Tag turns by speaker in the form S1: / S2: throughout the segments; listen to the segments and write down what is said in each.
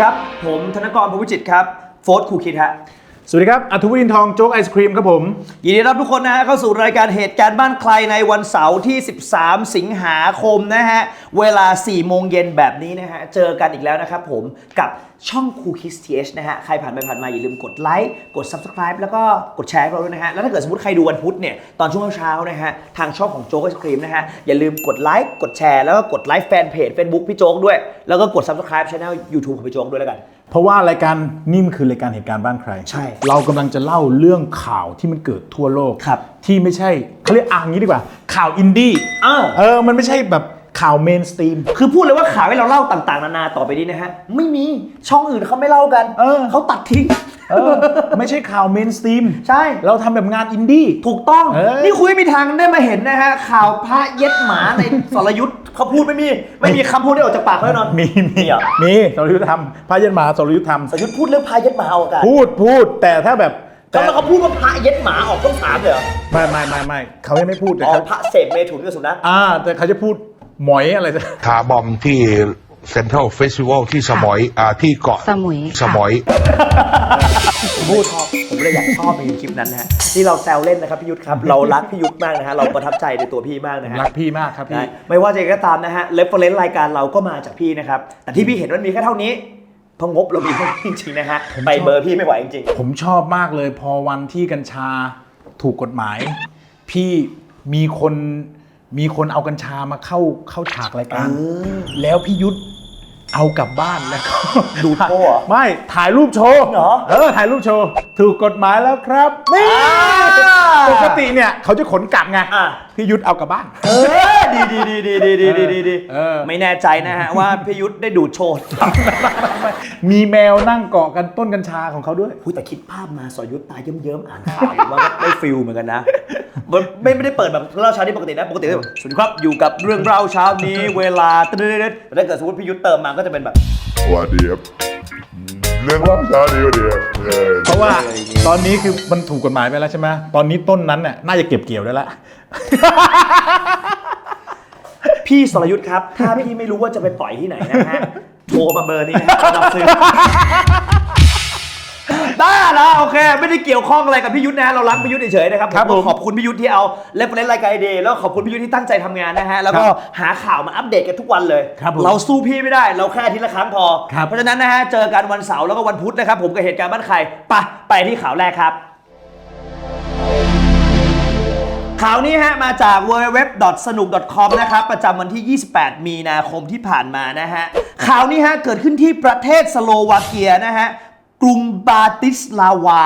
S1: ครับ ผมธนกรภูวิจิตครับ โฟร์คูคิดฮะ
S2: สวัสดีครับ อัธวินทองโจ๊กไอศครีมครับผม
S1: ยินดีต้อนรับทุกคนนะฮะเข้าสู่รายการเหตุการณ์บ้านใครในวันเสาร์ที่ 13 สิงหาคมนะฮะ เวลา 4 โมงเย็นแบบนี้นะฮะ เจอกันอีกแล้วนะครับผมกับช่องคูคิสทีเอชนะฮะ ใครผ่านไปผ่านมาอย่าลืมกดไลค์ กด Subscribe แล้วก็กดแชร์ให้เราด้วยนะฮะ แล้วถ้าเกิดสมมติใครดูวันพุธเนี่ย ตอนช่วงเช้านะฮะ ทางช่องของโจ๊กไอศครีมนะฮะ อย่าลืมกดไลค์ กดแชร์ แล้วก็กดไลค์แฟนเพจ Facebook พี่โจ๊กด้วย แล้วก็กด Subscribe Channel YouTube ของพี่โจ๊กด้วยแล้วกัน
S2: เพราะว่ารายการนี่มันคือรายการเหตุการณ์บ้านใคร
S1: ใช่
S2: เรากำลังจะเล่าเรื่องข่าวที่มันเกิดทั่วโลก
S1: ครับ
S2: ที่ไม่ใช่เขาเรียกอ่างนี้ดีกว่า ข่าวอินดี้
S1: อ้าว
S2: เออ มันไม่ใช่แบบ ข่าวเมนสตรีม
S1: คือพูดเลยว่าข่าวให้เราเล่าต่างๆ นานาต่อไปนี้นะฮะ ไม่มีช่องอื่นเขาไม่เล่ากัน
S2: เออ
S1: เขาตัดทิ้ง
S2: เออ ไม่ใช่ข่าวเมนสตรีม
S1: ใช่
S2: เราทำแบบงานอินดี้
S1: ถูกต้อง
S2: เออ
S1: นี่คุยไม่มีทางได้มาเห็นนะฮะ ข่าวพระเย็ดหมาในสรยุทธ์เขาพูดไม่มี ไม่มีคำพูดได้ออกจากปากเขาแน่นอน
S2: มีมี
S1: เหรอ
S2: มีสรยุทธธรรมพระเย็นมาสรยุทธธรรม
S1: สรยุทธ์พูดเรื่องพระเย็ดหมาเอาอากาศ
S2: พูดพูดแต่ถ้าแบบแต่
S1: แล้วเขาพูดว่าพระเย็ดหมาออกต้องถามเลยเหรอ
S2: ไม่ไม่ไม่ไม่เขายังไม่พูดแต่
S1: อ๋อ
S2: เขา
S1: พระเสพเมถุนกับสุนัข
S2: อ่าแต่เขาจะพูด หมอยอะไรสัก
S3: คาร์บอมที่เซ็นทรัลเฟสติวัลที่สมอยอ่าที่เกาะ
S4: สมุย
S3: สมอย
S1: พูดชอบผมเลยอยากชอบในคลิปนั้นนะฮะที่เราแซวเล่นนะครับพี่ยุทธครับ เรารักพี่ยุทธมากนะฮะเราประทับใจในตัวพี่มากนะฮะ
S2: รักพี่มากครับพี่
S1: ได้ไม่ว่าจะยังไงก็ตามนะฮะเลฟเฟอร์เรนซ์รายการเราก็มาจากพี่นะครับ แต่ที่พี่เห็นว่ามีแค่เท่านี้เพราะงบเรามีแค่นี้จริงๆนะฮะไปเบอร์พี่ไม่ไหวจริง
S2: ผมชอบมากเลยพอวันที่กัญชาถูกกฎหมาย พี่มีคน มีคนเอากัญชามาเข้าเข้าฉากรายการ แล้วพี่ยุทธเอากลับบ้านแล้วก็
S1: ดูโชว์เหรอ
S2: ไม่ถ่ายรูปโชว์
S1: เหรอ
S2: เออถ่ายรูปโชว์ ถูกกฎหมายแล้วครับนี่
S1: อ่า
S2: ปกติเนี่ยเขาจะขนกลับไง
S1: อะ
S2: พี่ยุทธเอากลับบ้าน
S1: เออดีดีดีดีดีดีดีดีดี
S2: เออ
S1: ไม่แน่ใจนะฮะว่าพี่ยุทธได้ดูดโชว์
S2: มีแมวนั่งเกาะกันต้นกัญชาของเขาด้วย
S1: พูดแต่คิดภาพมาสอยุทธตายเยิ้มๆอ่านข่าวอยู่ว่าได้ฟิลเหมือนกันนะมันไม่ไม่ได้เปิดแบบเล่าเช้านี้ปกตินะปกติแบบสวัสดีครับอยู่กับเรื่องเล่าเช้านี้เวลาตึ๊ดๆๆแต่ถ้าเกิดสมมติพี่ยุทธเติมมาก็จะเป็นแบบ
S5: สวัสดีครับ เรื่องเล่าเช้านี้ก็ดีครับเออ
S2: เพราะว่าตอนนี้คือมันถูกกฎหมายไปแล้วใช่ไหมตอนนี้ต้นนั้นน่ะน่าจะเก็บเกี่ยวได้แล้ว
S1: พี่สรยุทธ์ครับ ถ้าพี่ไม่รู้ว่าจะไปปล่อยที่ไหนนะฮะ โทรมาเบอร์นี้นะฮะรับซื้อ ได้แล้วโอเค ไม่ได้เกี่ยวข้องอะไรกับพี่ยุทธนะฮะเรารักพี่ยุทธเฉยๆนะครับ
S2: ครับ
S1: ผม
S2: ผม
S1: ขอบคุณพี่ยุทธที่เอาเลฟเฟรนรายการเดย์แล้วขอบคุณพี่ยุทธที่ตั้งใจทำงานนะฮะแล้วก็
S2: ครับ
S1: หาข่าวมาอัปเดตกันทุกวันเลย
S2: ครับผม
S1: เราสู้พี่ไม่ได้เราแค่อาทีละครั้งพอ
S2: ครับ
S1: เพราะฉะนั้นนะฮะเจอกันวันเสาร์แล้วก็วันพุธนะครับผมกับเหตุการณ์บ้านใครไปไปที่ข่าวแรกครับ ข่าวนี้ฮะมาจาก www.sanuk.com นะครับประจำวันที่ 28 มีนาคมที่ผ่านมานะฮะข่าวนี้ฮะเกิดขึ้นที่ประเทศสโลวาเกียนะฮะ กรุงบาติสลาวา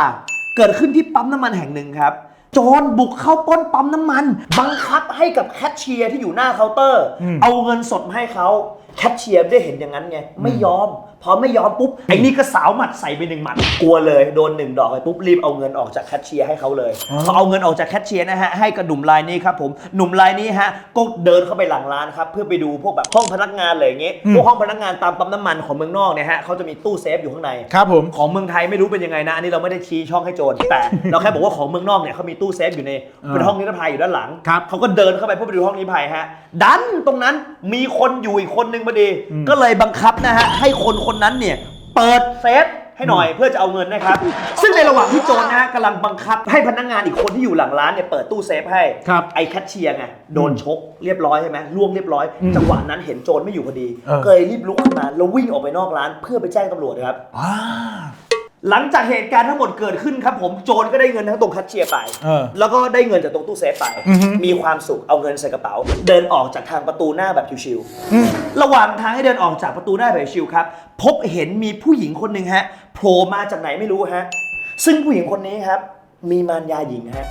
S1: เกิดขึ้นที่ปั๊มน้ำมันแห่งหนึ่งครับ โจรบุกเข้าปล้นปั๊มน้ำมัน บังคับให้กับแคชเชียร์ที่อยู่หน้าเคาน์เตอร์ เอาเงินสดมาให้เขาแคชเชียร์ได้เห็นอย่างนั้นไง ไม่ยอม พอไม่ยอมปุ๊บไอ้นี่ก็สาวหมัดใส่ไปหนึ่งหมัดกลัวเลยโดนหนึ่งดอกไปปุ๊บรีบเอาเงินออกจากแคชเชียร์ให้เขาเลยพอเอาเงินออกจากแคชเชียร์นะฮะให้กับหนุ่มรายนี้ครับผมหนุ่มรายนี้ฮะก็เดินเข้าไปหลังร้านครับเพื่อไปดูพวกแบบห้องพนักงานอะไรอย่างเงี้ยพวกห้องพนักงานตามปั๊มน้ำมันของเมืองนอกเนี่ยฮะเขาจะมีตู้เซฟอยู่ข้างใน
S2: ครับผม
S1: ของเมืองไทยไม่รู้เป็นยังไงนะอันนี้เราไม่ได้ชี้ช่องให้โจรแต่เราแค่บอกว่าของเมืองนอกเนี่ยเขามีตู้เซฟอยู่ในเป็นห้องนิรภัยอยู่ด้านหลัง
S2: ครับ
S1: เขาก็เดินเข้าไปเพื่อไปดูห้องนิรภัยฮะดันตรงนั้นมีคนอยู่อีกคนนึงพอดีก็เลยบังคับนะฮะให้คนคนนั้นเนี่ยเปิดเซฟให้หน่อยเพื่อจะเอาเงินนะครับ ซึ่งในระหว่างที่โจรนะฮะกำลังบังคับให้พนักงานอีกคนที่อยู่หลังร้านเนี่ยเปิดตู้เซฟให้
S2: ครับ
S1: ไอ้แคชเชียร์ไงโดนชกเรียบร้อยใช่ไหมล่วงเรียบร้อย จังหวะนั้นเห็นโจรไม่อยู่พอดี
S2: เออ
S1: ก็เลยรีบลุกขึ้นมาแล้ววิ่งออกไปนอกร้านเพื่อไปแจ้งตำรวจครับ
S2: อ่า
S1: หลังจากเหตุการณ์ทั้งหมดเกิดขึ้นครับผมโจรก็ได้เงินทั้งตรงแคชเชียร์ไป
S2: เออ
S1: แล้วก็ได้เงินจากตรงตู้เซฟไป
S2: อือฮึ
S1: มีความสุขเอาเงินใส่กระเป๋า เดินออกจากทางประตูหน้าแบบชิวๆระหว่างทางให้เดินออกจากประตูหน้าแบบชิวครับ พบเห็นมีผู้หญิงคนหนึ่งฮะโผล่มาจากไหนไม่รู้ฮะซึ่งผู้หญิงคนนี้ครับ มีมารยาหญิงฮะ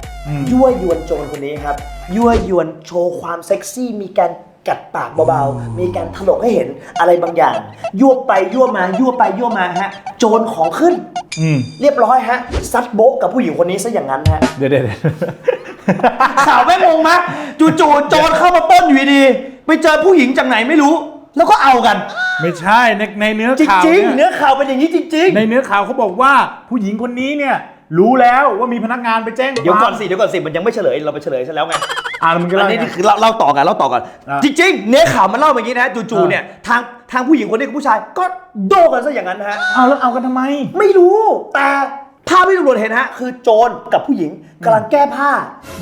S1: ยั่วยวนโจรคนนี้ครับยั่วยวนโชว์ความเซ็กซี่มีการ กัดปากเบาๆ มีการถลกให้เห็นอะไรบางอย่าง ยั่วไปยั่วมา ยั่วไปยั่วมาฮะ โจรของขึ้น
S2: อืม
S1: เรียบร้อยฮะ ซัดโบะกับผู้หญิงคนนี้ซะอย่างนั้นฮะ
S2: เดี๋ยวเดี๋ยวเดี๋ยว
S1: ข่าวไม่งงมะจู่ๆโจรเข้ามาปล้นอยู่ดีๆไปเจอผู้หญิงจากไหนไม่รู้ แล้วก็เอากัน
S2: ไม่ใช่ในในเนื้อ
S1: จ
S2: ข่าว
S1: ริง ๆ
S2: เนี่
S1: เนื้อยข่าวเป็นอย่างนี้จริง
S2: ในเนื้อข่าวเขาบอกว่าผู้หญิงคนนี้เนี่ยรู้แล้วว่ามีพนักงานไปแจ้ง
S1: ๆ เดี๋ยวก่อนสิเดี๋ยวก่อนสิมันยังไม่เฉลยเราไปเฉลยซะแล้วไง
S2: อ่ามึงก็
S1: อั
S2: เล่าน
S1: นี้
S2: ไง
S1: นี่คือเล่าเล่าต่อกันเล่าต่อกัน
S2: อะ
S1: จริงๆ เนื้อข่าวมันเล่าแบบนี้นะจู่ๆ
S2: อะ
S1: เนี่ยทางทางผู้หญิงคนนี้กับผู้ชายก็โดกันซะอย่างนั้นนะฮะ
S2: เอาแล้วเอากันทำไม
S1: ไม่รู้แต่ภาพที่ตำรวจเห็นฮะ คือโจรกับผู้หญิงกำลังแก้ผ้า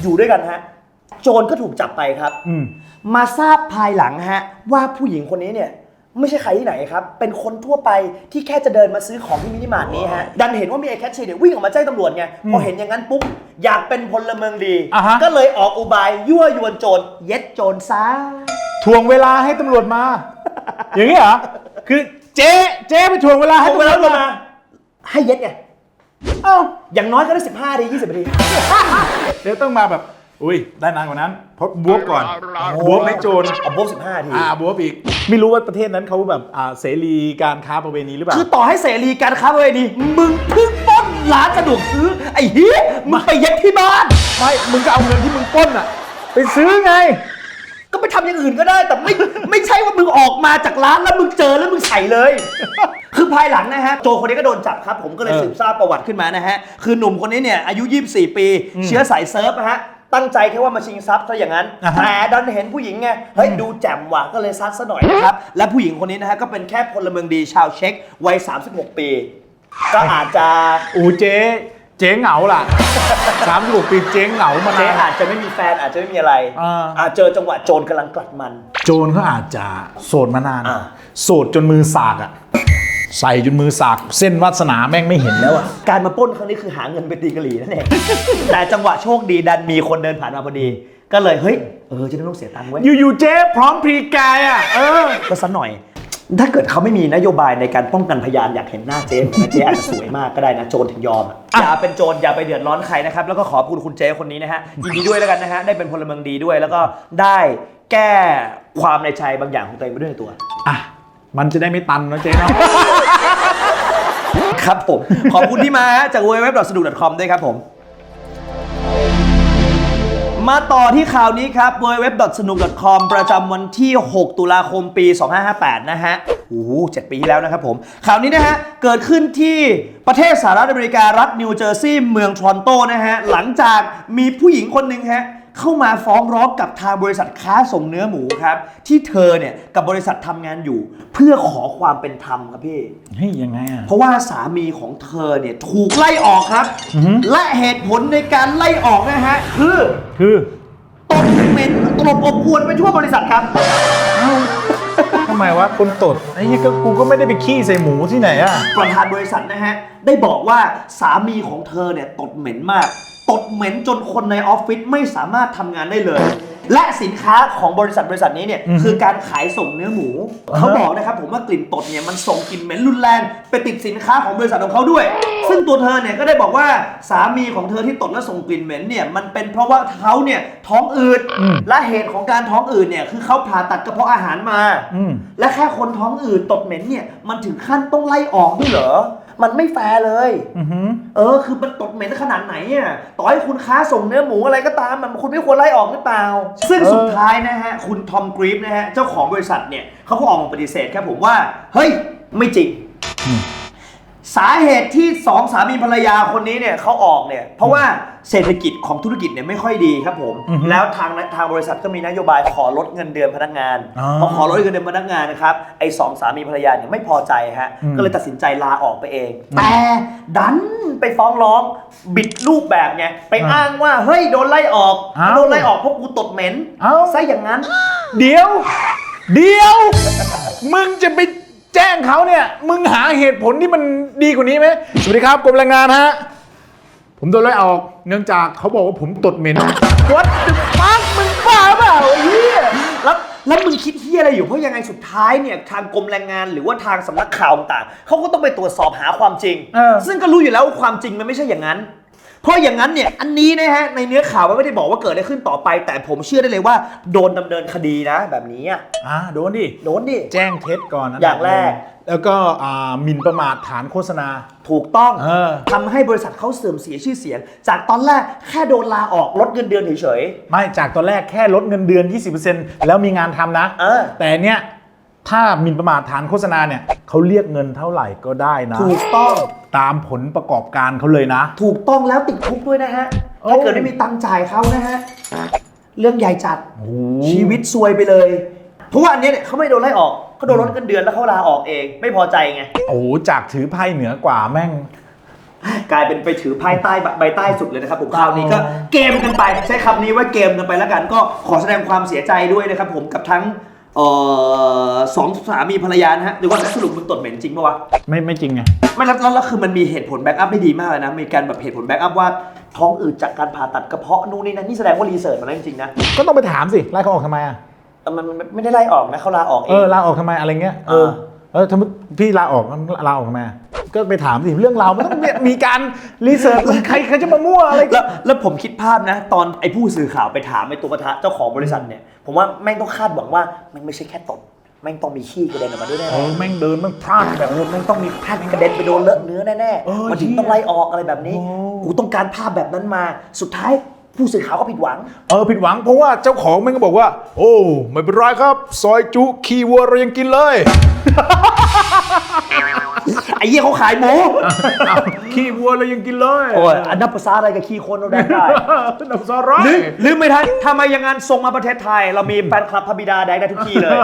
S1: อยู่ด้วยกันฮะ โจรก็ถูกจับไปครับ
S2: อืม
S1: มาทราบภายหลังฮะ ว่าผู้หญิงคนนี้เนี่ย ไม่ใช่ใครที่ไหนครับ เป็นคนทั่วไปที่แค่จะเดินมาซื้อของที่มินิมาร์ทนี้ฮะ ดันเห็นว่ามีไอ้แคชเชียร์เนี่ยวิ่งออกมาแจ้งตำรวจไง พอเห็นอย่างนั้นปุ๊บ อยากเป็นพลเมืองดี
S2: อ่าฮะ
S1: ก็เลยออกอุบายยั่วยวนโจรเย็ดโจรซะ
S2: ทวงเวลาให้ตำรวจมา อย่างนี้เหรอ คือเจ๊เจ๊ไปทวงเวลาให้
S1: ให้
S2: ตำ
S1: เว
S2: ร
S1: ลาว
S2: จ
S1: ลง
S2: มา
S1: มา ให้เย็ดไง
S2: เอ้า
S1: อย่างน้อยก็ได้ 15นาที20นาที
S2: เดี๋ยวต้องมาแบบ อุ้ยได้นานกว่านั้นเพราะบวบก่อนบวบไม่โจร
S1: เอาโบ๊ะ15นาที
S2: อ่าบวบอีก ไม่รู้ว่าประเทศนั้นเขาแบบอ่าเสรีการค้าประเวณีหรือเปล่า
S1: คือต่อให้เสรีการค้าประเวณี มึงเพิ่งปล้นร้านสะดวกซื้อ ไอ้เหี้ยมึงไปเย็ดที่บ้าน
S2: ไม่มึงก็เอาเงินที่มึงปล้นอะไปซื้อไง
S1: ก็ไปทำอย่างอื่นก็ได้ แต่ไม่ไม่ใช่ว่ามึงออกมาจากร้านแล้วมึงเจอแล้วมึงใส่เลย คือภายหลังนะฮะโจคนนี้ก็โดนจับครับ ผมก็เลย
S2: เออ
S1: สืบทราบประวัติขึ้นมานะฮะ คือหนุ่มคนนี้เนี่ยอายุ 24 ปี เชื้อสายเซิร์ฟนะฮะ ตั้งใจแค่ว่ามาชิงทรัพย์ซะอย่างนั้น
S2: อ่าฮะ
S1: แต่ดันเห็นผู้หญิงไง เฮ้ย ดูแจ่มว่ะก็เลยซัดซะหน่อยนะครับ และผู้หญิงคนนี้นะฮะก็เป็นแค่พลเมืองดีชาวเช็กวัย 36 ปี ก็อาจจะ
S2: อูเจ๊เจ๊เหงาล่ะสามสิบหกปีเจ๊เหงามาน
S1: เจ๊า
S2: น
S1: อาจจะไม่มีแฟนอาจจะไม่มีอะไร
S2: อ่า
S1: อาจเจอจังหวะโจรกำลังกลัดมัน
S2: โจรเขาอาจจะโสดมานาน
S1: อ่า
S2: โสดจนมือสากอะ ใส่จนมือสากเส้นวาสนาแม่งไม่เห็นแล้วอะ
S1: การมาปล้นครั้งนี้คือหาเงินไปตีกะหรี่นั่นเอง แต่จังหวะโชคดีดันมีคนเดินผ่านมาพอดี ก็เลยเฮ้ยเออจะได้ไม่ต้องเสียตังค์เว้ย
S2: อยู่ๆเจ๊พร้อมพรีกายอะเออ
S1: ก็สักหน่อย ถ้าเกิดเขาไม่มีนโยบายในการป้องกันพยานอยากเห็นหน้าเจ๊เหมือนกันนะเจ๊อาจจะสวยมากก็ได้นะโจรถึงยอมอะอย่าเป็นโจรอย่าไปเดือดร้อนใครนะครับ แล้วก็ขอบคุณคุณเจ๊คนนี้นะฮะยินดีด้วยแล้วกันนะฮะได้เป็นพลเมืองดีด้วยแล้วก็ได้แก้ความในใจบางอย่างของตัวเองไปด้วยในตัว
S2: อะ มันจะได้ไม่ตันนะเจ๊เนาะ
S1: ครับผม ขอบคุณที่มาฮะจาก www.snu.com ด้วยครับผม มาต่อที่ข่าวนี้ครับ www.snu.com ประจำวันที่ 6 ตุลาคมปี 2558 นะฮะโอ้โหเจ็ดปีที่แล้วนะครับผม ข่าวนี้นะฮะ เกิดขึ้นที่ประเทศสหรัฐอเมริการัฐนิวเจอร์ซีย์เมืองทรอนโตนะฮะ หลังจากมีผู้หญิงคนหนึ่งฮะ เข้ามาฟ้องร้องกับทางบริษัทค้าส่งเนื้อหมูครับ ที่เธอเนี่ยกับบริษัททำงานอยู่ เพื่อขอความเป็นธรรมครับพี่
S2: เฮ้ยยังไงอะ
S1: เพราะว่าสามีของเธอเนี่ยถูกไล่ออกครับและเหตุผลในการไล่ออกนะฮะคือ
S2: คือ
S1: ตบเหม็นตลบอบอวนไปทั่วบริษัทครับ
S2: ทำไมวะคนตดไอ้ยี่ก็กูก็ไม่ได้ไปขี้ใส่หมูที่ไหนอะ
S1: ประธานบริษัทนะฮะ ได้บอกว่าสามีของเธอเนี่ยตดเหม็นมาก ตดเหม็นจนคนในออฟฟิศไม่สามารถทำงานได้เลย และสินค้าของบริษัทบริษัทนี้เนี่ยคือการขายส่งเนื้อหมู เขาบอกนะครับผมว่ากลิ่นตดเนี่ยมันส่งกลิ่นเหม็นรุนแรงไปติดสินค้าของบริษัทของเขาด้วย ซึ่งตัวเธอเนี่ยก็ได้บอกว่าสามีของเธอที่ตดและส่งกลิ่นเหม็นเนี่ยมันเป็นเพราะว่าเขาเนี่ยท้องอืดและเหตุของการท้องอืดเนี่ยคือเขาผ่าตัดกระเพาะอาหารมา
S2: อืม
S1: และแค่คนท้องอืดตดเหม็นเนี่ยมันถึงขั้นต้องไล่ออกด้วยเหรอ มันไม่แฟร์เลย
S2: อือหือ
S1: เออ คือมันตดเหม็นขนาดไหนอะต่อให้คุณค้าส่งเนื้อหมูอะไรก็ตามมันคุณไม่ควรไล่ออกหรือเปล่า ซึ่ง
S2: เออ
S1: สุดท้ายนะฮะ คุณทอมกรีฟนะฮะ เจ้าของบริษัทเนี่ยเขาก็ออกมาปฏิเสธครับผมว่า เฮ้ย ไม่จริง สาเหตุที่สองสามีภรรยาคนนี้เนี่ยเขาออกเนี่ยเพราะว่าเศรษฐกิจของธุรกิจเนี่ยไม่ค่อยดีครับผม
S2: อือฮึ
S1: แล้วทางทางบริษัทก็มีนโยบายขอลดเงินเดือนพนักงาน
S2: อ๋อ
S1: พอขอลดเงินเดือนพนักงานนะครับไอ้สองสามีภรรยาเนี่ยไม่พอใจฮะ
S2: อืม
S1: ก็เลยตัดสินใจลาออกไปเอง แต่ดันไปฟ้องร้องบิดรูปแบบไงไปอ้างว่าเฮ้ยโดนไล่ออก
S2: อ้าว
S1: โดนไล่ออกเพราะกูตดเหม็น
S2: เอ้า
S1: ซะอย่างนั้น
S2: เดี๋ยว เดี๋ยว มึงจะไปแจ้งเขาเนี่ย มึงหาเหตุผลที่มันดีกว่านี้ไหมสวัสดีครับกรมแรงงานฮะ ผมโดนไล่ออก เนื่องจากเขาบอกว่าผมตดเหม็นวัดปังมึงบ้าเปล่าไอ้เหี้ย
S1: แล้วแล้วมึงคิดเฮียอะไรอยู่เพราะยังไงสุดท้ายเนี่ยทางกรมแรงงานหรือว่าทางสำนักข่าวต่างๆเขาก็ต้องไปตรวจสอบหาความจริง
S2: เออ
S1: ซึ่งก็รู้อยู่แล้วว่าความจริงมันไม่ใช่อย่างนั้น เพราะอย่างนั้นเนี่ยอันนี้นะฮะในเนื้อข่าวมันไม่ได้บอกว่าเกิดอะไรขึ้นต่อไป แต่ผมเชื่อได้เลยว่าโดนดำเนินคดีนะ แบบนี้อะ
S2: อ่าโดนดิ
S1: โดนดิ
S2: แจ้งเท็จก่อนนะ
S1: อย่างแรก
S2: แล้วก็อ่าหมิ่นประมาทฐานโฆษณา
S1: ถูกต้อง
S2: เออ
S1: ทำให้บริษัทเขาเสื่อมเสียชื่อเสียง จากตอนแรกแค่โดนลาออกลดเงินเดือนเฉย
S2: ไม่จากตอนแรกแค่ลดเงินเดือน 20%แล้วมีงานทำนะ
S1: เออ
S2: แต่เนี้ย ถ้าหมิ่นประมาทฐานโฆษณาเนี่ยเขาเรียกเงินเท่าไหร่ก็ได้นะ
S1: ๆถูกต้อง
S2: ตามผลประกอบการเขาเลยนะ
S1: ถูกต้องแล้วติดคุกด้วยนะฮะ
S2: โอ้
S1: ถ้าเกิดไม่มีตังค์จ่ายเขานะฮะ เรื่องใหญ่จัด
S2: โอ้โห
S1: ชีวิตซวยไปเลยเพราะว่าอันเนี้ยเนี่ยเขาไม่โดนไล่ออกเขาโดนลดเงินเดือนแล้วเขาลาออกเอง ไม่พอใจไง
S2: โอ้โหจากถือไพ่เหนือกว่าแม่ง
S1: กลายเป็นไปถือไพ่ใต้ใบใต้สุดเลยนะครับผมคราวนี้ก็เกมกันไปใช้คำนี้ว่าเกมกันไปแล้วกัน ก็ขอแสดงความเสียใจด้วยนะครับผมกับทั้ง เอ่อสองสามีภรรยานะฮะหรือว่าสรุปมึงตดเหม็นจริงปะวะ
S2: ไม่ไม่จริงไง
S1: ไม่แล้วแล้วแล้วคือมันมีเหตุผลแบ็กอัพได้ดีมากเลยนะ มีการแบบเหตุผลแบ็กอัพว่าท้องอืดจากการผ่าตัดกระเพาะนู่นนี่นั่นนี่แสดงว่ารีเสิร์ชมาแล้วจริงๆนะ
S2: ก็ต้องไปถามสิไล่เขาออกทำไมอะ
S1: แต่มันมันไม่ได้ไล่ออกนะเขาลาออกเอ
S2: เองอลาออกทำไมอะไรเงี้ยเออ
S1: อ่า
S2: เออถ้าพี่ลาออกลาออกทำไมอะก็ไปถามสิเรื่องราวมันต้องเนี่ยมีการรีเสิร์ชใครใครจะมามั่วอะไร
S1: แล้วแล้วผมคิดภาพนะ ตอนไอ้ผู้สื่อข่าวไปถามไอ้ตัวประธานเจ้าของบริษัทเนี่ยผมว่าแม่งต้องคาดหวังว่ามันไม่ใช่แค่ตดแม่งต้องมีขี้กระเด็นออกมาด้วยแน่
S2: เออแม่งเดินแม่งพลาด
S1: ๆ
S2: แบ
S1: แบบบแม่งต้องมีพลาดกระเด็นไปโดนเลอะเนื้อแน่
S2: เออ
S1: ๆมันถึง
S2: เหี้ย
S1: ต้องไล่ออกอะไรแบบนี้
S2: โอ้
S1: กูต้องการภาพแบบนั้นมาสุดท้าย ผู้สื่อข่าวก็ผิดหวัง
S2: เออผิดหวังเพราะว่าเจ้าของแม่งก็บอกว่า โอ้ไม่เป็นไรครับ ซอยจุคีวัวเรายังกินเลย
S1: ไอ้เหี้ยเขาขายหมู
S2: อ้าวขี้วัวเรายังกินเลย
S1: โอ้ยอันนับภาษาอะไรกับขี้คนเราแดงได้
S2: น้ำซอร้อย
S1: ลืมลืมไม่ทันทำไมอย่างนั้นส่งมาประเทศไทย เรามีแฟนคลับพระบิดาแดงได้ทุกที่เลย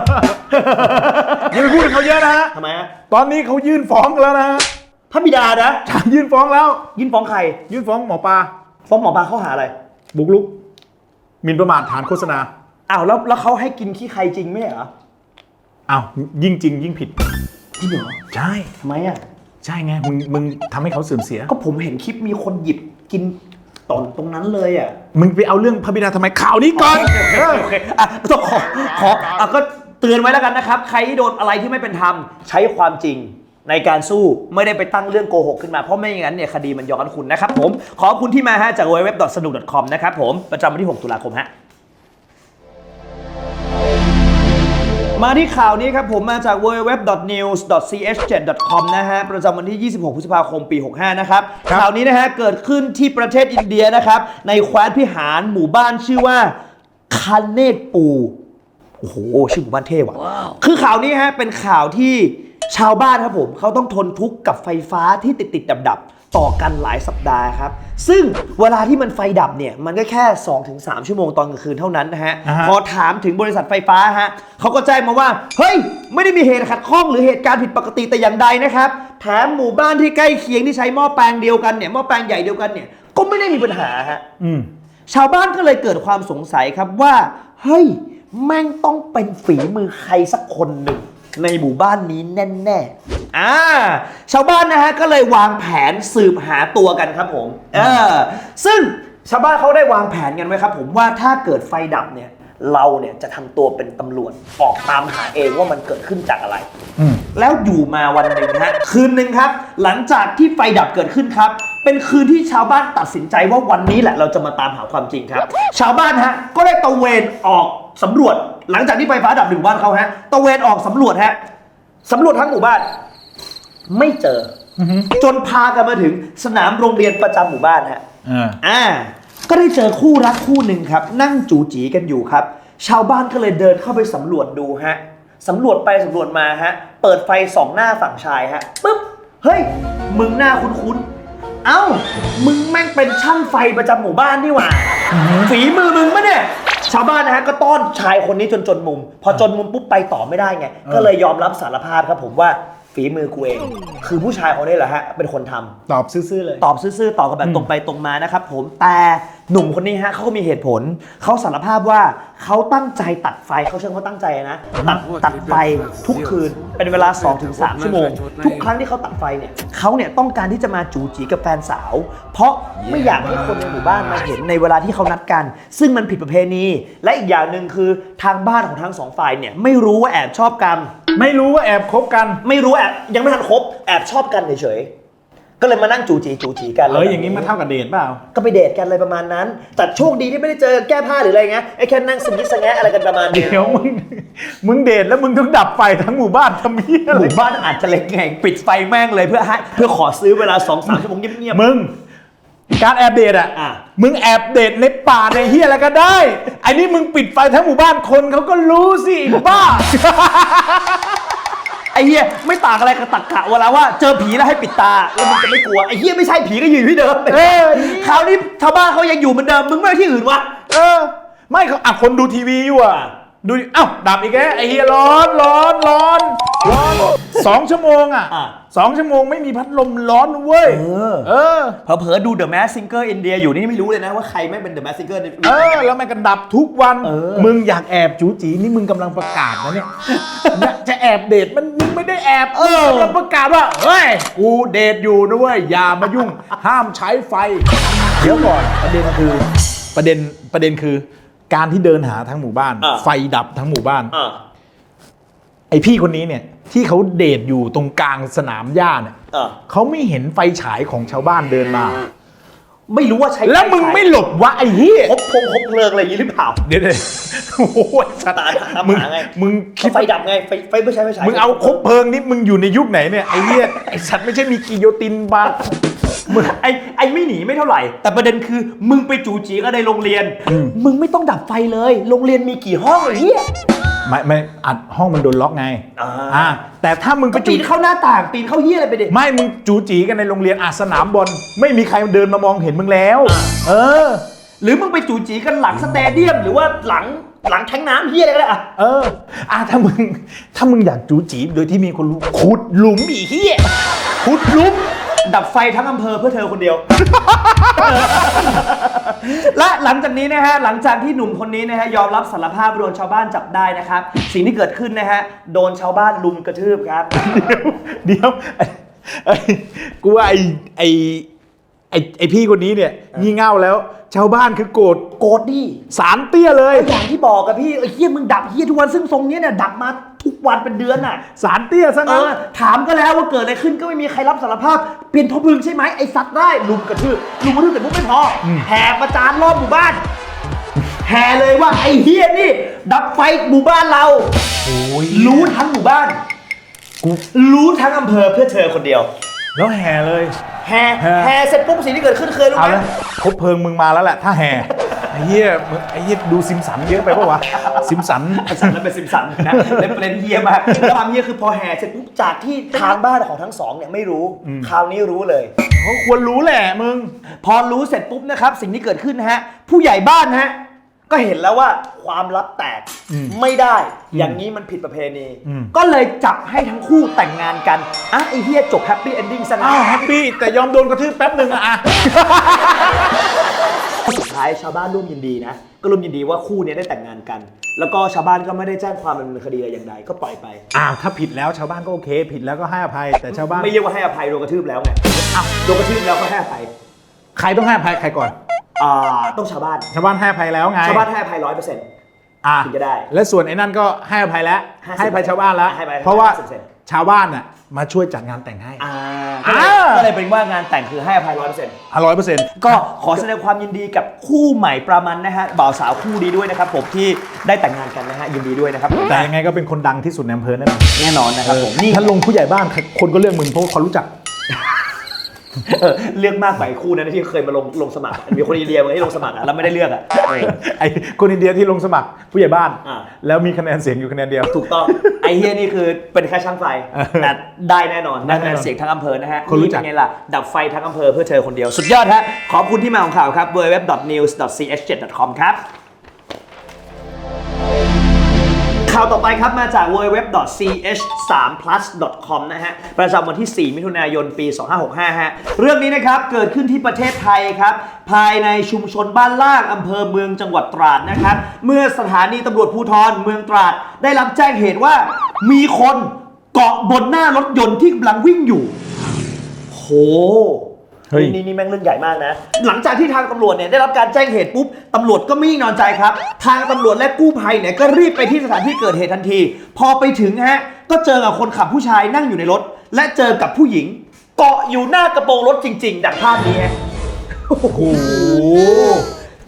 S2: อย่าไปพูดกับเขาเยอะนะฮะ
S1: ทำไมฮะ
S2: ตอนนี้เขายื่นฟ้องแล้วนะฮะ
S1: พระบิดานะ
S2: ยื่นฟ้องแล้ว
S1: ยินฟ้องใคร
S2: ยื่นฟ้องหมอปลา
S1: ฟ้องหมอปลาข้อหาอะไร
S2: บุกรุกหมิ่นประมาทฐานโฆษณา
S1: อ้าวแล้วแล้วเขาให้กินขี้ใครจริงไม่ใช่เหรอ
S2: อ้าวยิ่งจริง ยิ่งผิด
S1: จริงเหรอ
S2: ใช่
S1: ทำไมอะ
S2: ใช่ไงมึงมึงทำให้เขาเสื่อมเสีย
S1: ก็ผมเห็นคลิปมีคนหยิบกินตอนตรงนั้นเลยอะ
S2: มึงไปเอาเรื่องพระบิดาทำไมข่าวนี้ก่อน
S1: โอเคโอเคอะต้องขอขออะก็เตือนไว้แล้วกันนะครับ ใครที่โดนอะไรที่ไม่เป็นธรรมใช้ความจริง ในการสู้ไม่ได้ไปตั้งเรื่องโกหกขึ้นมา เพราะไม่อย่างนั้นเนี่ยคดีมันย้อนคุณนะครับผมขอบคุณที่มาฮะจาก www.snu.com นะครับผมประจำวันที่ 6 ตุลาคมฮะมาที่ข่าวนี้ครับผมมาจาก www.news.ch7.com นะฮะประจำวันที่ 26 พฤษภาคมปี 65 นะครับ
S2: ครับ
S1: ข่าวนี้นะฮะเกิดขึ้นที่ประเทศอินเดียนะครับ ในแคว้นพิหารหมู่บ้านชื่อว่าคาเนตปู โอ้โห ชื่อหมู่บ้านเท่ว่ะ คือข่าวนี้ฮะเป็นข่าวที่ ชาวบ้านครับผมเขาต้องทนทุกข์กับไฟฟ้าที่ติดติดดับดับๆต่อกันหลายสัปดาห์ครับ ซึ่งเวลาที่มันไฟดับเนี่ย มันก็แค่ 2-3 ชั่วโมงตอนกลางคืนเท่านั้นนะฮะ
S2: อ่าฮะ
S1: พอถามถึงบริษัทไฟฟ้าฮะเขาก็แจ้งมาว่า เฮ้ย ไม่ได้มีเหตุขัดข้องหรือเหตุการณ์ผิดปกติแต่อย่างใดนะครับ แถมหมู่บ้านที่ใกล้เคียงที่ใช้หม้อแปลงเดียวกันเนี่ย หม้อแปลงใหญ่เดียวกันเนี่ย ก็ไม่ได้มีปัญหาฮะ
S2: อืม
S1: ชาวบ้านก็เลยเกิดความสงสัยครับว่า เฮ้ย แม่งต้องเป็นฝีมือใครสักคนหนึ่ง ในหมู่บ้านนี้แน่ๆอ่าชาวบ้านนะฮะก็เลยวางแผนสืบหาตัวกันครับผมเออซึ่งชาวบ้านเขาได้วางแผนกันไว้ครับ ผมว่าถ้าเกิดไฟดับเนี่ยเราเนี่ยจะทำตัวเป็นตำรวจออกตามหาเองว่ามันเกิดขึ้นจากอะไร
S2: อืม
S1: แล้วอยู่มาวันหนึ่งฮะคืนหนึ่งครับ หลังจากที่ไฟดับเกิดขึ้นครับ เป็นคืนที่ชาวบ้านตัดสินใจว่าวันนี้แหละเราจะมาตามหาความจริงครับ ชาวบ้านฮะก็ได้ตระเวนออกสำรวจ หลังจากที่ไฟฟ้าดับหนึ่งบ้านเขาฮะตระเวนออกสำรวจฮะสำรวจทั้งหมู่บ้าน ไม่เจออจนพากันมาถึงสนามโรงเรียนประจำหมู่บ้านฮะ
S2: อ่า
S1: อ่า ก็ได้เจอคู่รักคู่หนึ่งครับ นั่งจูจีกันอยู่ครับ ชาวบ้านก็เลยเดินเข้าไปสำรวจดูฮะสำรวจไปสำรวจมาฮะ เปิดไฟส่องหน้าฝั่งชายฮะปุ๊บเฮ้ย มึงหน้าคุ้นๆเอ้า มึงแม่งเป็นช่างไฟประจำหมู่บ้านนี่หว่าฝีมือมึงปะเนี่ย ชาวบ้านนะฮะก็ต้อนชายคนนี้จนจนมุม พอจนมุมปุ๊บไปต่อไม่ได้ไง ก็เลยยอมรับสารภาพครับผมว่า ฝีมือกูเอง คือผู้ชายคนนี้แหละฮะ เป็นคนทำ
S2: ตอบซื่อๆเลย
S1: ตอบซื่อๆตอบกันแบบ
S2: อืม
S1: ตรงไปตรงมานะครับผมแต่หนุ่มคนนี้ฮะเขาก็มีเหตุผล เขาสารภาพว่าเขาตั้งใจตัดไฟเขาเชื่อว่าตั้งใจนะตัดตัดไฟทุกคืนเป็นเวลา 2-3 ชั่วโมง ทุกครั้งที่เขาตัดไฟเนี่ยเขาเนี่ยต้องการที่จะมาจูจีกับแฟนสาว เพราะไม่อยากให้คนในหมู่บ้านมาเห็นในเวลาที่เขานัดกัน ซึ่งมันผิดประเพณี และอีกอย่างหนึ่งคือทางบ้านของทั้งสองฝ่ายเนี่ยไม่รู้ว่าแอบชอบกัน
S2: ไม่รู้ว่าแอบคบกัน
S1: ไม่รู้แอบยังไม่ทันคบแอบชอบกันเฉยๆก็เลยมานั่งจูจีจูจีกัน
S2: เอออย่างนี้มันเท่ากับเดทเปล่า
S1: ก็ไปเดทกันอะไรประมาณนั้น แต่โชคดีที่ไม่ได้เจอแก้ผ้าหรืออะไรเงี้ยไอ้แค่นั่งสมิสแงะอะไรกันประมาณนี้
S2: เดี๋ยวมึงมึงเดทแล้วมึงต้องดับไฟทั้งหมู่บ้านทำเหี้ยอะ
S1: ห
S2: ไร
S1: มู่บ้านอาจจะเล็กไงปิดไฟแม่งเลยเพื่อให้เพื่อขอซื้อเวลา2อสชั่วโมงเงียบๆ
S2: มึง การแอบเดทอะ
S1: อะ
S2: มึงแอบเดทในป่าในเฮียอะไรก็ได้ ไอ้นี่มึงปิดไฟทั้งหมู่บ้านคนเขาก็รู้สิไอ้บ้า
S1: ไอ้เหี้ยไม่ต่างอะไรกับตักกะเวลาว่าเจอผีแล้วให้ปิดตาแล้วมึงจะไม่กลัวไอ้เหี้ยไม่ใช่ผีก็อยู่ที่เดิม
S2: เออ
S1: คราวนี้ชาวบ้านเขายังอยู่เหมือนเดิมมึงไม่ไปที่อื่นวะ
S2: เออ ไม่เขาอะคนดูทีวีอยู่อะ ดูดิเอ้าดับอีกแล้วไอ้เฮียร้อนร้อนร้อนร้อนสองชั่วโมงอะ
S1: อะ
S2: สองชั่วโมงไม่มีพัดลมร้อนเว้ย
S1: เออ
S2: เออ
S1: เผลอๆดู The Mask Singer India อยู่นี่ไม่รู้เลยนะว่าใครไม่งเป็น The Mask Singer ใน
S2: เออ แล้วมันกันดับทุกวัน
S1: เออ
S2: มึงอยากแอบจูจีนี่มึงกำลังประกาศนะเนี่ยเนี่ยจะแอบเดทมันมึงไม่ได้แอบมึงกำลังประกาศว่า เฮ้ย กูเดทอยู่นะเว้ย อย่ามายุ่ง ห้ามใช้ไฟ เดี๋ยวก่อนประเด็นคือ ประเด็นประเด็นคือ การที่เดินหาทั้งหมู่บ้าน
S1: อะ
S2: ไฟดับทั้งหมู่บ้าน
S1: อะ
S2: ไอพี่คนนี้เนี่ย ที่เขาเดทอยู่ตรงกลางสนามหญ้าเนี่ย
S1: อะ
S2: เขาไม่เห็นไฟฉายของชาวบ้านเดินมา
S1: ไม่รู้ว่าใช้
S2: แล้วมึงไม่หลบวะไอ้เหี้ย
S1: คบพงคบเพลิงอะไรอย่างนี้หรือเปล่า
S2: เดี๋ยวเดี๋ยวโอ้โหสัตว์
S1: ตาตาม
S2: มึง
S1: หาไง
S2: มึงคิด
S1: ไฟดับไง ไฟไฟไม่ใช้ไฟฉาย
S2: มึงเอาคบเพลิงนี่มึงอยู่ในยุคไหนเนี่ยไอ้เหี้ยไอ้สัตว์ไม่ใช่มีกิโยตินบามึง
S1: ไอ้ไอ้ไม่หนีไม่เท่าไหร่ แต่ประเด็นคือมึงไปจูจีกันในโรงเรียน มึงไม่ต้องดับไฟเลย โรงเรียนมีกี่ห้องไอ้เหี้ย
S2: ไม่ไม่อัดห้องมันโดนล็อกไง
S1: อ่า
S2: อ่าแต่ถ้ามึงไป
S1: ก็
S2: จู
S1: ปีนเข้าหน้าต่างปีนเข้าเหี้ยอะไรไปดิ
S2: ไม่มึงจูจีกันในโรงเรียนอาสนามบอลไม่มีใครเดินมามองเห็นมึงแล้ว
S1: อ่า
S2: เออ
S1: หรือมึงไปจูจีกันหลังสเตเดียม หรือว่าหลังหลังแทงน้ำเหี้ยอะไรก็ได้อะ
S2: เอออะถ้ามึงถ้ามึงอยากจูจีโดยที่มีคนรู้ขุดหลุมอีเหี้ยขุดหลุม
S1: ดับไฟทั้งอำเภอเพื่อเธอคนเดียว และหลังจากนี้นะฮะหลังจากที่หนุ่มคนนี้นะฮะยอมรับสารภาพโดนชาวบ้านจับได้นะครับ สิ่งที่เกิดขึ้นนะฮะโดนชาวบ้านลุมกระทืบครับ
S2: เดี๋ยวไอ้ไอ้กูว่าไอ้ไอ้ไอ้ไอ้พี่คนนี้เนี่ยงี่เง่าแล้ว ชาวบ้านคือโกรธ
S1: โกรธดิ
S2: สารเตี้ยเลย
S1: ก็อย่างที่บอกกับพี่ไอ้เฮียมึงดับเฮียทุกวันซึ่งทรงเนี้ยเนี่ยดับมาทุก วันเป็นเดือนน่ะ
S2: สารเตี้ยซะ
S1: เอ
S2: งั้น
S1: อถามก็แล้วว่าเกิดอะไรขึ้นก็ไม่มีใครรับสารภาพ เปลี่ยนเพราะมึงใช่ไหมไอ้สัตว์ได้ลุมกระทืบลุมกระทืบแต่พวกไม่พออแห่ประจานรอบหมู่บ้าน แห่เลยว่าไอ้เฮียนี่ ดับไฟหมู่บ้านเรา
S2: โอ้ย
S1: รู้ทั้งหมู่บ้าน
S2: กู
S1: รู้ทั้งอำเภอเพื่อเธอคนเดียว
S2: แล้วแห่เลย
S1: แห่
S2: แห่
S1: แห่เสร็จปุ๊บสิ่งที่เกิดขึ้นเคยรู้
S2: เอา
S1: ไหม
S2: แล้วคบเพลิงมึงมาแล้วแหละถ้าแห่ไอ้เหี้ยมึงไอ้เหี้ยดูซิมสันเยอะไปปะวะซิมสัน
S1: สันแล้วเป็นซิมสันนะเล่นเป็นเฮียมากแล้วความเฮียคือพอแห่เสร็จปุ๊บจากที่ทางบ้านของทั้งสองเนี่ยไม่รู้คราวนี้รู้เลย
S2: เขาควรรู้แหละมึง
S1: พอรู้เสร็จปุ๊บนะครับ สิ่งที่เกิดขึ้นนะฮะ ผู้ใหญ่บ้านนะฮะ ก็เห็นแล้วว่าความลับแตกไม่ได้ อย่างนี้มันผิดประเพณี
S2: อืม
S1: ก็เลยจับให้ทั้งคู่แต่งงานกันอะไอ้เฮียจบแฮปปี้เอนดิ้งซะนะ
S2: อ้าวแฮปปี้แต่ยอมโดนกระทืบแป๊บหนึ่งอะอะ
S1: สุดท้ายชาวบ้านร่วมยินดีนะ ก็ร่วมยินดีว่าคู่เนี้ได้แต่งงานกัน แล้วก็ชาวบ้านก็ไม่ได้แจ้งความดำเนินคดีอะไรอย่างใดก็ปล่อยไป
S2: อ้าวถ้าผิดแล้วชาวบ้านก็โอเค ผิดแล้วก็ให้อภัย แต่ชาวบ้าน
S1: ไม่เรียกว่าให้อภัยโดนกระทืบแล้วไงอ้าวโดนกระทืบแล้วก็ให้อภัย
S2: ใครต้องให้อภัยใครก่อน
S1: อ่าต้องชาวบ้าน
S2: ชาวบ้านให้อภัยแล้วไง
S1: ชาวบ้านให้อภัยร้อยเปอร์เซ็นต์
S2: อะ
S1: ถึงจะได้
S2: และส่วนไอ้นั่นก็ให้อภัยแล้ว
S1: 50%
S2: ให้อภัยชาวบ้านแล้ว
S1: ให้อภัย
S2: เพราะว่า
S1: 50%
S2: ชาวบ้านน่ะมาช่วยจัดงานแต่งให้
S1: อ่า
S2: อ่า
S1: ก็เลยเป็นว่างานแต่งคือให้อภัยร้อยเปอร์เซ็นต์
S2: ร้อยเปอร์เซ็นต์
S1: ก็ขอแสดงความยินดีกับคู่ใหม่ประมันนะฮะบ่าวสาวคู่นี้ด้วยนะครับผมที่ได้แต่งงานกันนะฮะยินดีด้วยนะครับ
S2: แต่ยังไงก็เป็นคนดังที่สุดในอำเภอแน่นอน
S1: แน่นอนนะครับผม
S2: นี่
S1: นี่
S2: ถ้าลงผู้ใหญ่บ้านคนก็เลือกมึงเพราะว่าเขารู้จัก
S1: เออเลือกมากกว่าไอ้คู่นั้นที่เคยมาลงลงสมัครมีคนอินเดียมาให้ลงสมัครอะแล้วไม่ได้เลือกอะเออ
S2: ไอ้คนอินเดียที่ลงสมัครผู้ใหญ่บ้าน
S1: อ่า
S2: แล้วมีคะแนนเสียงอยู่คะแนนเดียว
S1: ถูกต้อง ไอ้เฮียนี่คือเป็นแค่ช่างไฟ
S2: เออ
S1: แต่ได้แน่นอน
S2: ได้
S1: ได้
S2: แน่
S1: คะแน
S2: นอน
S1: นเสียงทั้งอำเภอนะฮะ
S2: คนรู้จัก
S1: เป็นไงล่ะ ดับไฟทั้งอำเภอเพื่อเธอคนเดียว สุดยอดฮะ ขอบคุณที่มาของข่าวครับ www.news.ch7.com ครับ ข่าวต่อไปครับ มาจาก www.ch3plus.com นะฮะ ประจำวันที่ 4 มิถุนายน ปี 2565 ฮะ เรื่องนี้นะครับ เกิดขึ้นที่ประเทศไทยครับ ภายในชุมชนบ้านล่างอำเภอเมืองจังหวัดตราดนะครับ เมื่อสถานีตำรวจภูธรเมืองตราด ได้รับแจ้งเหตุว่ามีคนเกาะบนหน้ารถยนต์ที่กำลังวิ่งอยู่ โห
S2: เฮ้ย
S1: นี่นี่แม่งเรื่องใหญ่มากนะ หลังจากที่ทางตำรวจเนี่ยได้รับการแจ้งเหตุปุ๊บตำรวจก็ไม่นิ่งนอนใจครับ ทางตำรวจและกู้ภัยเนี่ยก็รีบไปที่สถานที่เกิดเหตุทันที พอไปถึงฮะก็เจอกับคนขับผู้ชายนั่งอยู่ในรถ และเจอกับผู้หญิง เกาะอยู่หน้ากระโปรงรถจริง ๆ ดังภาพนี้ฮะโอ้โห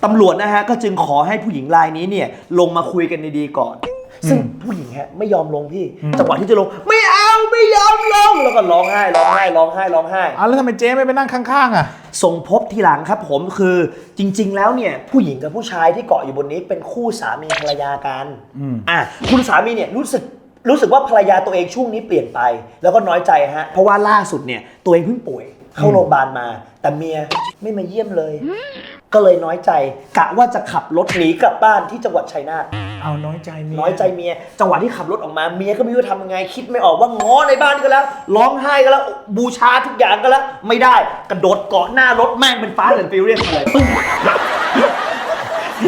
S1: ตำรวจนะฮะก็จึงขอให้ผู้หญิงรายนี้เนี่ยลงมาคุยกันดีๆก่อน ซึ่งผู้หญิงฮะไม่ยอมลงพี่จังหวะที่จะลงไม่เอา ไม่ยอมลงแล้วก็ร้องไห้ร้องไห้ร้องไห้ร้องไห้
S2: อะแล้วทำไมเจ๊ไม่ไปนั่งข้างๆอะ
S1: ส่งพบทีหลังครับผมคือจริง ๆ แล้วเนี่ยผู้หญิงกับผู้ชายที่เกาะอยู่บนนี้เป็นคู่สามีภรรยากัน
S2: อืม
S1: อะคุณสามีเนี่ยรู้สึกรู้สึกว่าภรรยาตัวเองช่วงนี้เปลี่ยนไป แล้วก็น้อยใจฮะเพราะว่าล่าสุดเนี่ยตัวเองเพิ่งป่วย เข้าโรงพยาบาลมา แต่เมียไม่มาเยี่ยมเลย ก็เลยน้อยใจกะว่าจะขับรถหนีกลับบ้านที่จังหวัดชัยนาท
S2: เอาน้อยใจเมีย
S1: น้อยใจเมีย จังหวะที่ขับรถออกมาเมียก็ไม่รู้จะทำยังไง คิดไม่ออกว่าง้อในบ้านก็แล้ว ร้องไห้ก็แล้ว บูชาทุกอย่างก็แล้ว ไม่ได้กระโดดเกาะหน้ารถแม่งเป็นฟ้าเหลืองฟิวเรียสเลยปึ้ง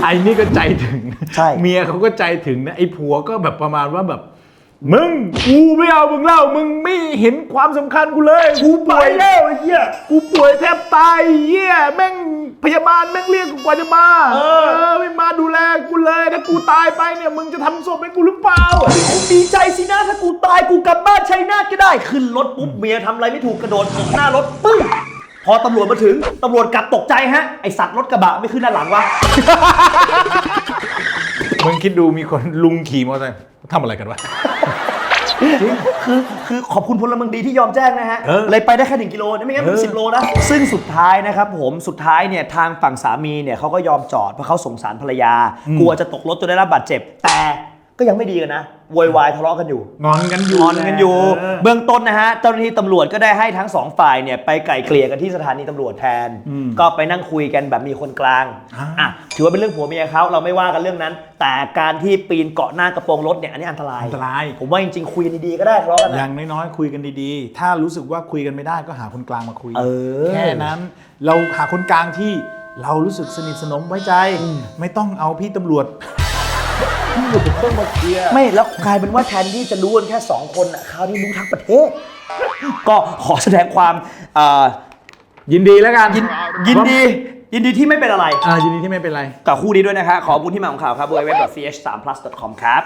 S2: ไอ้นี่ก็ใจถึง
S1: ใช่
S2: เมียเขาก็ใจถึงนะไอ้ผัวก็แบบประมาณว่าแบบ มึงกูไม่เอามึงเล่ามึงไม่เห็นความสำคัญกูเลย กูป่วยแล้วไอ้เหี้ยกูป่วยแทบตายไอ้เหี้ยแม่ง พยาบาลแม่งเรียกกูกว่าจะมา
S1: เออ
S2: ไม่มาดูแลกูเลยถ้ากูตายไปเนี่ยมึงจะทำศพให้กูหรือเปล่า
S1: ดีใจสินะถ้ากูตายกูกลับบ้านชัยนาทก็ได้ ขึ้นรถปุ๊บเมียทำอะไรไม่ถูกกระโดดตกหน้ารถปึ้งพอตำรวจมาถึงตำรวจกลับตกใจฮะไอสัตว์รถกระบะไม่ขึ้นด้านหลังวะ
S2: มึงคิดดูมีคนลุงขี่มอเตอร์ไซค์ทำอะไรกันวะ
S1: คือคือขอบคุณพลเมืองดีที่ยอมแจ้งนะฮะ
S2: เออ
S1: เลยไปได้แค่หนึ่งกิโลนะไม่งั้นมัน
S2: เออ
S1: สิบโลนะ ซึ่งสุดท้ายนะครับผมสุดท้ายเนี่ยทางฝั่งสามีเนี่ยเขาก็ยอมจอดเพราะเขาสงสารภรรยากลัวจะตกรถจนได้รับบาดเจ็บ แต่ก็ยังไม่ดีกันนะ โวยวายทะเลาะกันอยู่
S2: งอนกันอยู่
S1: งอนกันอยู่
S2: เออ
S1: เบื้องต้นนะฮะเจ้าหน้าที่ตำรวจก็ได้ให้ทั้งสองฝ่ายเนี่ยไปไกล่เกลี่ยกันที่สถานีตำรวจแทนก็ไปนั่งคุยกันแบบมีคนกลาง
S2: อ่า
S1: อะถือว่าเป็นเรื่องผัวเมียเขาเราไม่ว่ากันเรื่องนั้น แต่การที่ปีนเกาะหน้ากระโปรงรถเนี่ยอันนี้อันตราย
S2: อันตราย
S1: ผมว่าจริงๆคุยกันดีๆก็ได้ทะเลาะกัน
S2: อ
S1: นะ
S2: ย่างน้อยๆ คุยกันดีๆ ถ้ารู้สึกว่าคุยกันไม่ได้ก็หาคนกลางมาคุย
S1: เออ
S2: แค่นั้น เราหาคนกลางที่เรารู้สึกสนิทสนมไว้ใจ ไม่ต้องเอาพี่ตำรวจ พี่ตำรวจต้องมาเคลียร์
S1: ไม่แล้วกลายเป็นว่าแทนที่จะรู้กันแค่ 2 คนอะคราวนี้รู้ทั้งประเทศ ก็ขอแสดงความเอ่อ
S2: ยินดีแล้วกัน
S1: ยินยินดี ยินดีที่ไม่เป็นอะไร
S2: อ่ายินดีที่ไม่เป็นไร
S1: กับคู่นี้ด้วยนะคะ ขอบคุณที่มาของข่าวครับ www.ch3plus.com ครับ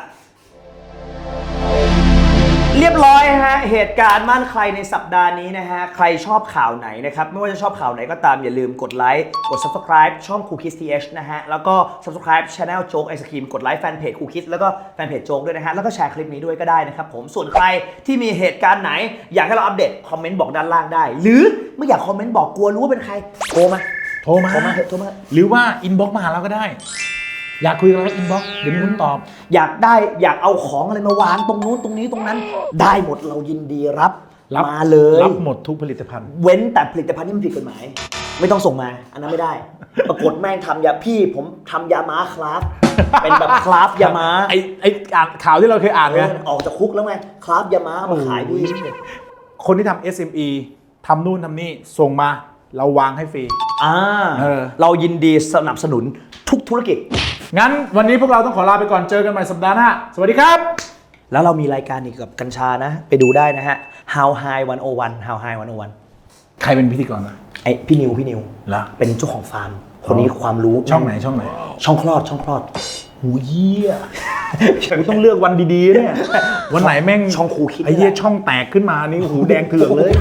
S1: เรียบร้อยฮะเหตุการณ์มั่นใครในสัปดาห์นี้นะฮะใครชอบข่าวไหนนะครับไม่ว่าจะชอบข่าวไหนก็ตามอย่าลืมกดไลค์กด subscribe ช่อง c o o k i e s TH นะฮะแล้วก็ subscribe channel โจ๊กไอศครีมกดไลค์แฟนเพจ c o o k i e s แล้วก็แฟนเพจโจ๊กด้วยนะฮะแล้วก็แชร์คลิปนี้ด้วยก็ได้นะครับผมส่วนใครที่มีเหตุการณ์ไหน อยากให้เราอัปเดตคอมเมนต์บอกด้านล่างได้ หรือไม่อยากคอมเมนต์บอกกลัวรู้ว่าเป็นใครโทรมา
S2: โทรมา
S1: โทรมาเถอะโทรมา
S2: หรือว่าอินบ็อกมาหาเราก็ได้ อยากคุยกับเราก็อินบ็อกเดี๋ยวมีคนตอบ
S1: อยากได้อยากเอาของอะไรมาวางตรงนู้นตรงนี้ตรงนั้น ได้หมดเรายินดีรับ
S2: รับ
S1: มาเลย
S2: รับหมดทุกผลิตภัณฑ์
S1: เว้นแต่ผลิตภัณฑ์ที่มันผิดกฎหมาย ไม่ต้องส่งมา อันนั้นไม่ได้ ปรากฏแม่งทำยาพี่ผมทำยาม้าคลาฟเป็นแบบคลาฟยาม้า
S2: ไอไออ่านข่าวที่เราเคยอ่าน
S1: เอ
S2: ไง
S1: อออกจากคุกแล้วไงคลาฟยาม้ามาขายพี่
S2: คนที่ทำ SME ทำนู่นทำนี่ส่งมาเราวางให้ฟรี
S1: อ่า
S2: เออ
S1: เรายินดีสนับสนุนทุกธุรกิจ
S2: งั้นวันนี้พวกเราต้องขอลาไปก่อนเจอกันใหม่สัปดาห์หน้า สวัสดีครับ
S1: แล้วเรามีรายการอีกกับกัญชานะ ไปดูได้นะฮะ How High 101 How High 101
S2: ใครเป็นพิธีกรนะ
S1: ไอพี่นิวพี่นิว
S2: เหรอ
S1: เป็นเจ้าของฟาร์ม คนนี้ความรู้
S2: ช่องไหนช่องไหน
S1: ช่องคลอดช่องคลอด
S2: หูเยี่ยกูต้องเลือกวันดีๆเนี่ยวันไหนแม่ง
S1: ช่องครูคิด
S2: ไอ้เหี้ย
S1: นี่แหละ
S2: ช่องแตกขึ้นมานี่หูแดงเถือกเลย